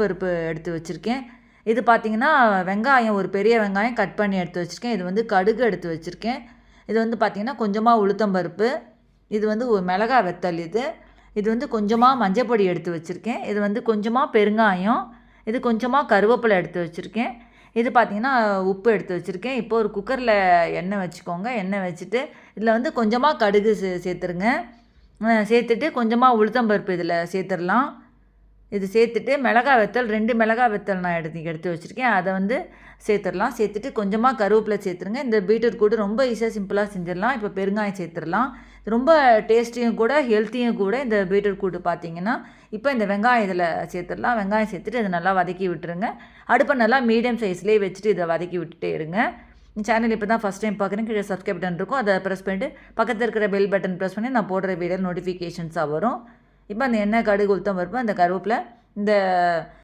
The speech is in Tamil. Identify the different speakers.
Speaker 1: பருப்பு எடுத்து வச்சுருக்கேன். இது பார்த்திங்கன்னா வெங்காயம் ஒரு பெரிய வெங்காயம் கட் பண்ணி எடுத்து வச்சுருக்கேன். இது வந்து கடுகு எடுத்து வச்சுருக்கேன். இது வந்து பார்த்திங்கன்னா கொஞ்சமாக உளுத்தம்பருப்பு இது வந்து மிளகா வெத்தல் இது. இது வந்து கொஞ்சமாக மஞ்சப்பொடி எடுத்து வச்சுருக்கேன். இது வந்து கொஞ்சமாக பெருங்காயம். இது கொஞ்சமாக கருவேப்பிலை எடுத்து வச்சுருக்கேன். இது பார்த்திங்கன்னா உப்பு எடுத்து வச்சுருக்கேன். இப்போ ஒரு குக்கரில் எண்ணெய் வச்சுக்கோங்க. எண்ணெய் வச்சுட்டு இதில் வந்து கொஞ்சமாக கடுகு சே சேர்த்துருங்க. சேர்த்துட்டு கொஞ்சமாக உளுத்தம்பருப்பு இதில் சேர்த்துடலாம். இது சேர்த்துட்டு மிளகா வெத்தல் ரெண்டு மிளகா வெத்தல் நான் எடுத்து எடுத்து வச்சுருக்கேன். அதை வந்து சேர்த்துடலாம். சேர்த்துட்டு கொஞ்சமாக கருவேப்பிலை சேர்த்துருங்க. இந்த பீட்ரூட் கூட ரொம்ப ஈஸியாக சிம்பிளாக செஞ்சிடலாம். இப்போ பெருங்காயம் சேர்த்துடலாம். ரொம்ப டேஸ்டியும் கூட ஹெல்த்தியும் கூட இந்த பீட்ரூட் கூட்டு பார்த்தீங்கன்னா இப்போ இந்த வெங்காயம் இதில் சேர்த்துடலாம். வெங்காயம் சேர்த்துட்டு இதை நல்லா வதக்கி விட்டுருங்க. அடுப்பை நல்லா மீடியம் சைஸ்லேயே வச்சுட்டு இதை வதக்கி விட்டுட்டே இருங்க. சேனல் இப்போ தான் ஃபஸ்ட் டைம் பார்க்குறேன் கீழே சப்ஸ்கிரைப் பட்டன் இருக்கும். அதை ப்ரெஸ் பண்ணிட்டு பக்கத்தில் இருக்கிற பெல் பட்டன் ப்ரெஸ் பண்ணி நான் போடுற வீடியோ நோட்டிஃபிகேஷன்ஸாக வரும். இப்போ அந்த எண்ணெய் கடுகு உளுத்தம் பருப்பு அந்த கருவேப்பிலை இந்த